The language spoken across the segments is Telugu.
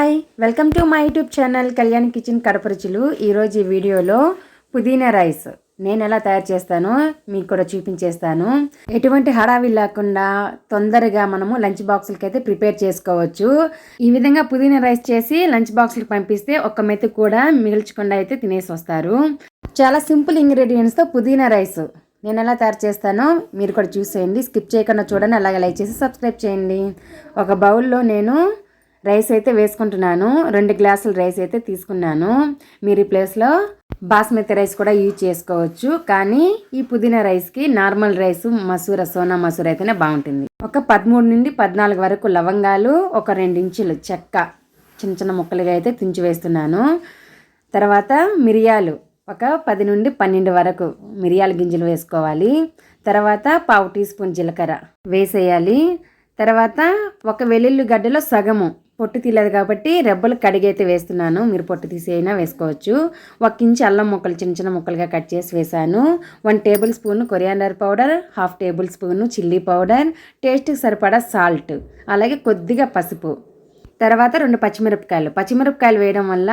Hi welcome to my YouTube channel Kalyan kitchen Kadapa రుచులు ఈరోజు ఈ వీడియోలో పుదీనా రైస్. నేను ఎలా తయారు చేస్తానో మీకు కూడా చూపించేస్తాను. ఎటువంటి హడావి లేకుండా తొందరగా మనము లంచ్ బాక్సులకి అయితే ప్రిపేర్ చేసుకోవచ్చు. ఈ విధంగా పుదీనా రైస్ చేసి లంచ్ బాక్సులకు పంపిస్తే ఒక్క మెతుకు కూడా మిగిల్చకుండా అయితే తినేసి వస్తారు. చాలా సింపుల్ ఇంగ్రీడియంట్స్తో పుదీనా రైస్. నేను ఎలా తయారు చేస్తానో మీరు కూడా చూసేయండి. స్కిప్ చేయకుండా చూడండి. అలాగే లైక్ చేసి సబ్స్క్రైబ్ చేయండి. ఒక బౌల్లో నేను రైస్ అయితే వేసుకుంటున్నాను. రెండు గ్లాసులు రైస్ అయితే తీసుకున్నాను. మీరు ఈ ప్లేస్లో బాస్మతి రైస్ కూడా యూజ్ చేసుకోవచ్చు. కానీ ఈ పుదీనా రైస్కి నార్మల్ రైస్ మసూర సోనా మసూర అయితేనే బాగుంటుంది. ఒక పదమూడు నుండి పద్నాలుగు వరకు లవంగాలు ఒక రెండు ఇంచులు చెక్క చిన్న చిన్న ముక్కలుగా అయితే తుంచి వేస్తున్నాను. తర్వాత మిరియాలు ఒక పది నుండి పన్నెండు వరకు మిరియాల గింజలు వేసుకోవాలి. తర్వాత పావు టీ స్పూన్ జీలకర్ర వేసేయాలి. తర్వాత ఒక వెల్లుల్లి గడ్డలో సగము పొట్టు తీయలేదు కాబట్టి రెబ్బలు కడిగైతే వేస్తున్నాను. మీరు పొట్టు తీసి అయినా వేసుకోవచ్చు. ఒక ఇంచు అల్లం ముక్కలు చిన్న చిన్న ముక్కలుగా కట్ చేసి వేసాను one tablespoon coriander powder half tablespoon chilli powder టేస్ట్కి సరిపడా సాల్ట్ అలాగే కొద్దిగా పసుపు. తర్వాత రెండు పచ్చిమిరపకాయలు. పచ్చిమిరపకాయలు వేయడం వల్ల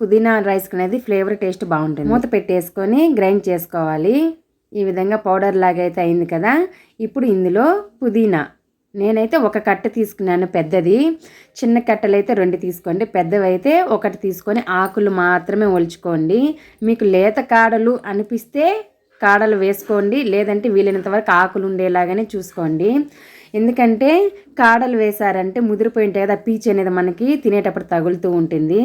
పుదీనా రైస్ అనేది ఫ్లేవర్ టేస్ట్ బాగుంటుంది. మూత పెట్టేసుకొని గ్రైండ్ చేసుకోవాలి. ఈ విధంగా పౌడర్ లాగా అయితే అయింది కదా. ఇప్పుడు ఇందులో పుదీనా. నేనైతే ఒక కట్ట తీసుకున్నాను పెద్దది. చిన్న కట్టలు అయితే రెండు తీసుకోండి. పెద్దవి అయితే ఒకటి తీసుకొని ఆకులు మాత్రమే ఒలుచుకోండి. మీకు లేత కాడలు అనిపిస్తే కాడలు వేసుకోండి. లేదంటే వీలైనంత వరకు ఆకులు ఉండేలాగానే చూసుకోండి. ఎందుకంటే కాడలు వేశారంటే ముదిరిపోయి ఉంటాయి కదా పీచ్ అనేది మనకి తినేటప్పుడు తగులుతూ ఉంటుంది.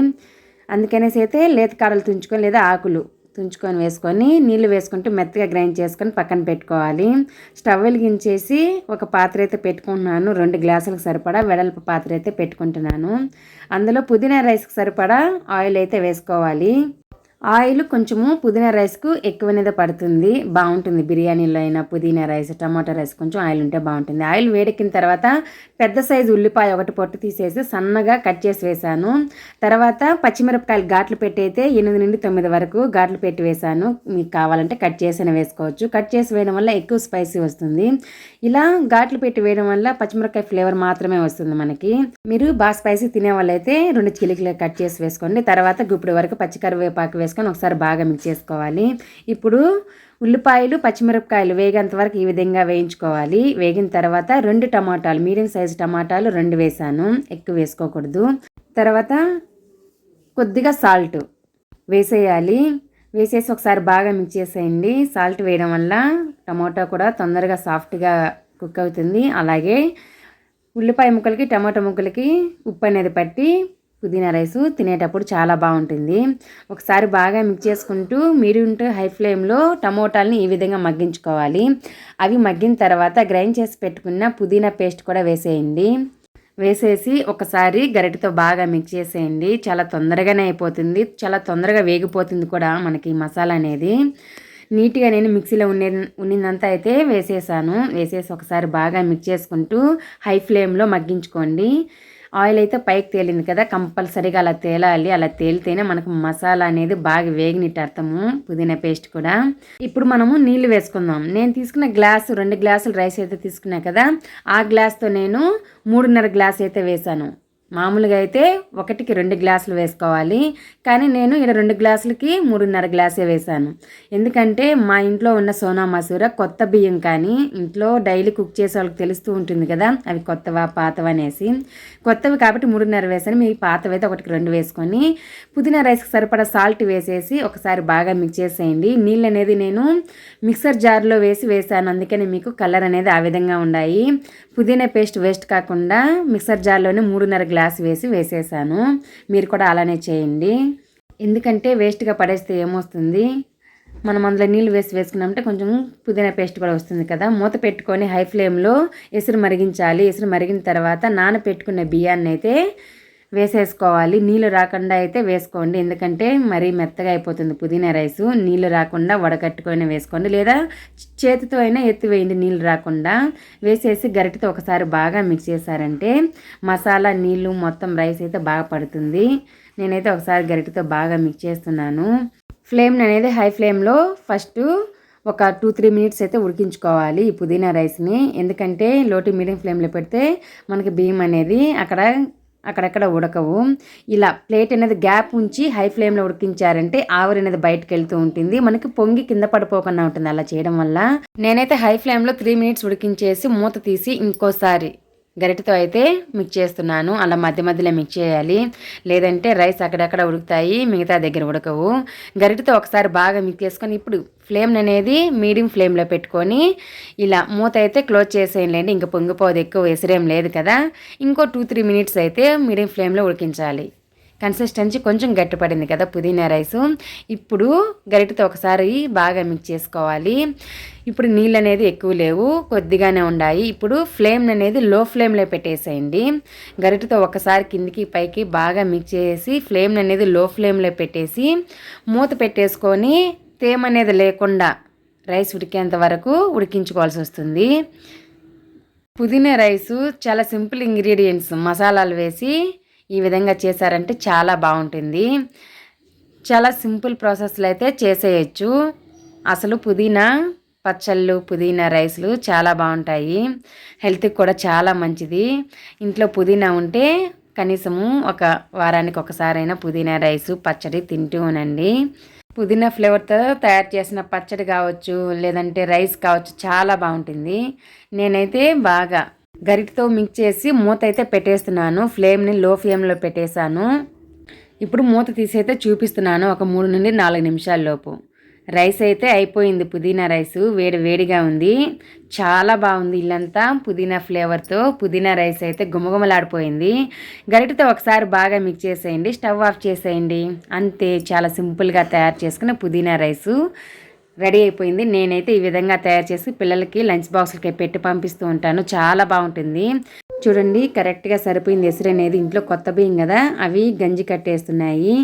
అందుకనేసి అయితే లేత కాడలు తుంచుకొని లేదా ఆకులు తుంచుకొని వేసుకొని నీళ్ళు వేసుకుంటూ మెత్తగా గ్రైండ్ చేసుకొని పక్కన పెట్టుకోవాలి. స్టవ్ వెలిగించేసి ఒక పాత్ర అయితే పెట్టుకుంటున్నాను. రెండు గ్లాసులకు సరిపడా వెడల్పు పాత్ర అయితే పెట్టుకుంటున్నాను. అందులో పుదీనా రైస్కి సరిపడా ఆయిల్ అయితే వేసుకోవాలి. ఆయిల్ కొంచెము పుదీనా రైస్కు ఎక్కువనేది పడుతుంది. బాగుంటుంది బిర్యానీలో అయినా పుదీనా రైస్ టమాటా రైస్ కొంచెం ఆయిల్ ఉంటే బాగుంటుంది ఆయిల్ వేడెక్కిన తర్వాత పెద్ద సైజు ఉల్లిపాయ ఒకటి పొట్టు తీసేసి సన్నగా కట్ చేసి వేసాను. తర్వాత పచ్చిమిరపకాయలు ఘాట్లు పెట్టి అయితే ఎనిమిది నుండి తొమ్మిది వరకు ఘాట్లు పెట్టి వేసాను. మీకు కావాలంటే కట్ చేసిన వేసుకోవచ్చు. కట్ చేసి వేయడం వల్ల ఎక్కువ స్పైసీ వస్తుంది. ఇలా ఘాట్లు పెట్టి వేయడం వల్ల పచ్చిమిరపకాయ ఫ్లేవర్ మాత్రమే వస్తుంది మనకి. మీరు బాగా స్పైసీ తినే వాళ్ళైతే రెండు చిలికలు కట్ చేసి వేసుకోండి. తర్వాత గుప్పుడు వరకు పచ్చికరివేపాకు వేసుకొని ఒకసారి బాగా మిక్స్ చేసుకోవాలి. ఇప్పుడు ఉల్లిపాయలు పచ్చిమిరపకాయలు వేగేంత వరకు ఈ విధంగా వేయించుకోవాలి. వేగిన తర్వాత రెండు టమాటాలు మీడియం సైజు టమాటాలు రెండు వేసాను. ఎక్కువ వేసుకోకూడదు. తర్వాత కొద్దిగా సాల్ట్ వేసేయాలి. వేసేసి ఒకసారి బాగా మిక్స్ చేసేయండి. సాల్ట్ వేయడం వల్ల టమాటా కూడా తొందరగా సాఫ్ట్గా కుక్ అవుతుంది. అలాగే ఉల్లిపాయ ముక్కలకి టమాటా ముక్కలకి ఉప్పు అనేది పట్టి పుదీనా రైస్ తినేటప్పుడు చాలా బాగుంటుంది. ఒకసారి బాగా మిక్స్ చేసుకుంటూ మీడియం టు హై ఫ్లేమ్లో టమోటాలని ఈ విధంగా మగ్గించుకోవాలి. అవి మగ్గిన తర్వాత గ్రైండ్ చేసి పెట్టుకున్న పుదీనా పేస్ట్ కూడా వేసేయండి. వేసేసి ఒకసారి గరిటతో బాగా మిక్స్ చేసేయండి. చాలా తొందరగానే అయిపోతుంది. చాలా తొందరగా వేగిపోతుంది కూడా మనకి మసాలా అనేది. నీట్గా నేను మిక్సీలో ఉండే ఉన్నదంతా అయితే వేసేసాను. వేసేసి ఒకసారి బాగా మిక్స్ చేసుకుంటూ హై ఫ్లేమ్లో మగ్గించుకోండి. ఆయిల్ అయితే పైకి తేలింది కదా కంపల్సరీగా అలా తేలాలి. అలా తేలితేనే మనకు మసాలా అనేది బాగా వేగినట్టు అర్థము పుదీనా పేస్ట్ కూడా. ఇప్పుడు మనము నీళ్ళు వేసుకుందాం. నేను తీసుకున్న గ్లాసు రెండు గ్లాసులు రైస్ అయితే తీసుకున్నా కదా ఆ గ్లాస్తో నేను మూడున్నర గ్లాస్ అయితే వేసాను. మామూలుగా అయితే ఒకటికి రెండు గ్లాసులు వేసుకోవాలి. కానీ నేను ఇక్కడ రెండు గ్లాసులకి మూడున్నర గ్లాసే వేశాను. ఎందుకంటే మా ఇంట్లో ఉన్న సోనా మసూర కొత్త బియ్యం కానీ ఇంట్లో డైలీ కుక్ చేసే వాళ్ళకి తెలుస్తూ ఉంటుంది కదా అవి కొత్తవా పాతవా అనేసి. కొత్తవి కాబట్టి మూడున్నర వేసాను మీ పాతవి అయితే ఒకటికి రెండు వేసుకొని పుదీనా రైస్కి సరిపడా సాల్ట్ వేసేసి ఒకసారి బాగా మిక్స్ చేసేయండి. నీళ్ళు అనేది నేను మిక్సర్ జార్లో వేసి వేసాను అందుకని మీకు కలర్ అనేది ఆ విధంగా ఉన్నాయి పుదీనా పేస్ట్ వేస్ట్ కాకుండా మిక్సర్ జార్లోనే మూడున్నర గ్లాస్ వేసి వేసేసాను. మీరు కూడా అలానే చేయండి. ఎందుకంటే వేస్ట్గా పడేస్తే ఏమొస్తుంది? మనం అందులో నీళ్ళు వేసి వేసుకున్నామంటే కొంచెం పుదీనా పేస్ట్ కూడా వస్తుంది కదా. మూత పెట్టుకొని హై ఫ్లేమ్లో ఎసురు మరిగించాలి. ఎసురు మరిగిన తర్వాత నానపెట్టుకున్న బియ్యాన్ని అయితే వేసేసుకోవాలి. నీళ్ళు రాకుండా అయితే వేసుకోండి. ఎందుకంటే మరీ మెత్తగా అయిపోతుంది పుదీనా రైసు. నీళ్ళు రాకుండా వడకట్టుకొని వేసుకోండి. లేదా చేతితో అయినా ఎత్తివేయండి నీళ్ళు రాకుండా. వేసేసి గరిటతో ఒకసారి బాగా మిక్స్ చేశారంటే మసాలా నీళ్ళు మొత్తం రైస్ అయితే బాగా పడుతుంది. నేనైతే ఒకసారి గరిటతో బాగా మిక్స్ చేస్తున్నాను. ఫ్లేమ్ అనేది హై ఫ్లేమ్లో ఫస్ట్ ఒక టూ త్రీ మినిట్స్ అయితే ఉడికించుకోవాలి ఈ పుదీనా రైస్ని. ఎందుకంటే లోటు మీడియం ఫ్లేమ్లో పెడితే మనకి బియ్యం అనేది అక్కడ అక్కడక్కడ ఉడకవు. ఇలా ప్లేట్ అనేది గ్యాప్ ఉంచి హై ఫ్లేమ్లో ఉడికించారంటే ఆవిరి అనేది బయటకు వెళ్తూ ఉంటుంది. మనకి పొంగి కింద పడిపోకుండా ఉంటుంది అలా చేయడం వల్ల. నేనైతే హై ఫ్లేమ్లో త్రీ మినిట్స్ ఉడికించేసి మూత తీసి ఇంకోసారి గరిటతో అయితే మిక్స్ చేస్తున్నాను. అలా మధ్య మధ్యలో మిక్స్ చేయాలి. లేదంటే రైస్ అక్కడక్కడ ఉడుకుతాయి. మిగతా దగ్గర ఉడకవు. గరిటతో ఒకసారి బాగా మిక్స్ చేసుకొని ఇప్పుడు ఫ్లేమ్ అనేది మీడియం ఫ్లేమ్లో పెట్టుకొని ఇలా మూత అయితే క్లోజ్ చేసేయండి. ఇంకా పొంగిపోదు ఎక్కువ విసిరేం లేదు కదా. ఇంకో టూ త్రీ మినిట్స్ అయితే మీడియం ఫ్లేమ్లో ఉడికించాలి. కన్సిస్టెన్సీ కొంచెం గట్టిపడింది కదా పుదీనా రైస్. ఇప్పుడు గరిటతో ఒకసారి బాగా మిక్స్ చేసుకోవాలి. ఇప్పుడు నీళ్ళు అనేది ఎక్కువ లేవు కొద్దిగానే ఉన్నాయి ఇప్పుడు ఫ్లేమ్ అనేది లో ఫ్లేమ్లో పెట్టేసేయండి. గరిటతో ఒకసారి కిందికి పైకి బాగా మిక్స్ చేసి ఫ్లేమ్ అనేది లో ఫ్లేమ్లో పెట్టేసి మూత పెట్టేసుకొని తేమ అనేది లేకుండా రైస్ ఉడికేంత వరకు ఉడికించుకోవాల్సి వస్తుంది. పుదీనా రైసు చాలా సింపుల్ ఇంగ్రీడియంట్స్ మసాలాలు వేసి ఈ విధంగా చేశారంటే చాలా బాగుంటుంది. చాలా సింపుల్ ప్రాసెస్లో అయితే చేసేయచ్చు. అసలు పుదీనా పచ్చళ్ళు పుదీనా రైస్లు చాలా బాగుంటాయి. హెల్త్కి కూడా చాలా మంచిది. ఇంట్లో పుదీనా ఉంటే కనీసము ఒక వారానికి ఒకసారైనా పుదీనా రైసు పచ్చడి తింటూ ఉనండి పుదీనా ఫ్లేవర్తో తయారు చేసిన పచ్చడి కావచ్చు లేదంటే రైస్ కావచ్చు చాలా బాగుంటుంది. నేనైతే బాగా గరిటతో మిక్స్ చేసి మూత అయితే పెట్టేస్తున్నాను. ఫ్లేమ్ని లో ఫ్లేమ్లో పెట్టేశాను. ఇప్పుడు మూత తీసైతే చూపిస్తున్నాను. ఒక మూడు నుండి నాలుగు నిమిషాల లోపు. రైస్ అయితే అయిపోయింది. పుదీనా రైస్ వేడి వేడిగా ఉంది. చాలా బాగుంది ఇల్లంతా. పుదీనా ఫ్లేవర్తో పుదీనా రైస్ అయితే గుమగుమలాడిపోయింది గరిటతో ఒకసారి బాగా మిక్స్ చేసేయండి. స్టవ్ ఆఫ్ చేసేయండి. అంతే. చాలా సింపుల్గా తయారు చేసుకున్న పుదీనా రైసు. రెడీ అయిపోయింది. నేనైతే ఈ విధంగా తయారు చేసి పిల్లలకి లంచ్ బాక్స్లకి పెట్టి పంపిస్తూ ఉంటాను. చాలా బాగుంటుంది. చూడండి కరెక్ట్గా సరిపోయింది ఎసురు అనేది. ఇంట్లో కొత్త బియ్యం కదా అవి గంజి కట్టేస్తున్నాయి.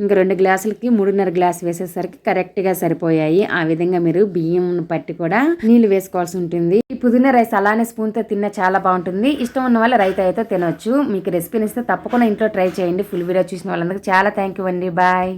ఇంకా రెండు గ్లాసులకి మూడున్నర గ్లాస్ వేసేసరికి కరెక్ట్గా సరిపోయాయి. ఆ విధంగా మీరు బియ్యం పట్టి కూడా నీళ్ళు వేసుకోవాల్సి ఉంటుంది. ఈ పుదీనా రైస్ అలానే స్పూన్తో తిన్న చాలా బాగుంటుంది. ఇష్టం ఉన్న వాళ్ళు రైతు అయితే తినొచ్చు. మీకు రెసిపీని ఇస్తే తప్పకుండా ఇంట్లో ట్రై చేయండి. ఫుల్ వీడియో చూసిన వాళ్ళందరికీ చాలా థ్యాంక్ యూ అండి. బాయ్